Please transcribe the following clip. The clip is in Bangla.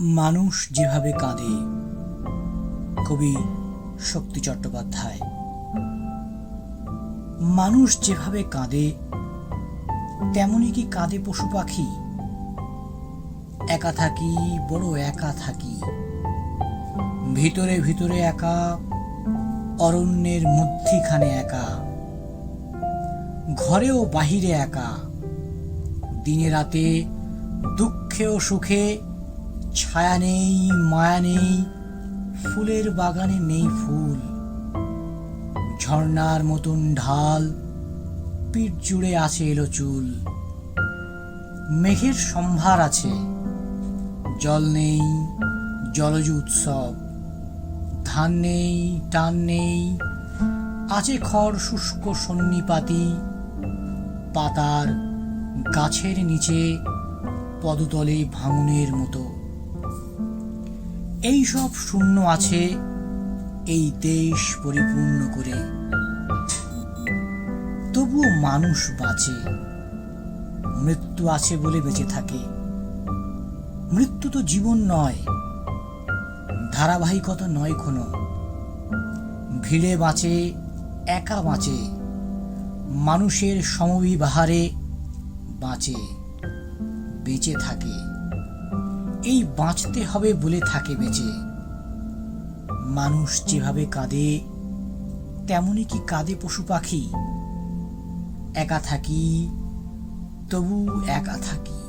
মানুষ যেভাবে কাঁদে, কবি শক্তি চট্টোপাধ্যায়। মানুষ যেভাবে কাঁদে তেমনই কি কাঁদে পশু পাখি? একা থাকি, বড় একা থাকি। ভিতরে ভিতরে একা, অরণ্যের মধ্যিখানে একা। ঘরেও বাহিরে একা। দিনে রাতে দুঃখে ও সুখে ছায়া নেই, মায়া নেই, ফুলের বাগানে নেই ফুল। ঝর্ণার মতন ঢাল, পিঠ জুড়ে আছে এলো চুল। মেঘের সম্ভার আছে, জল নেই, জলজ উৎসব। ধান নেই, টান নেই, আছে খড় শুষ্ক সন্নিপাতি, পাতার গাছের নিচে পদতলে ভাঙনের মতো। এই সব শূন্য আছে এই দেশ পরিপূর্ণ করে। তবুও মানুষ বাঁচে। মৃত্যু আছে বলে বেঁচে থাকে। মৃত্যু তো জীবন নয়, ধারাবাহিকতা নয় কোনো ভিড়ে বাঁচে, একা বাঁচে, মানুষের সমবিবাহারে বাঁচে, বেঁচে থাকে। এই বাঁচতে হবে বলে থাকে বেঁচে। মানুষ যেভাবে কাঁদে, তেমনই কি কাঁদে পশু পাখি? একা থাকি, তবু একা থাকি।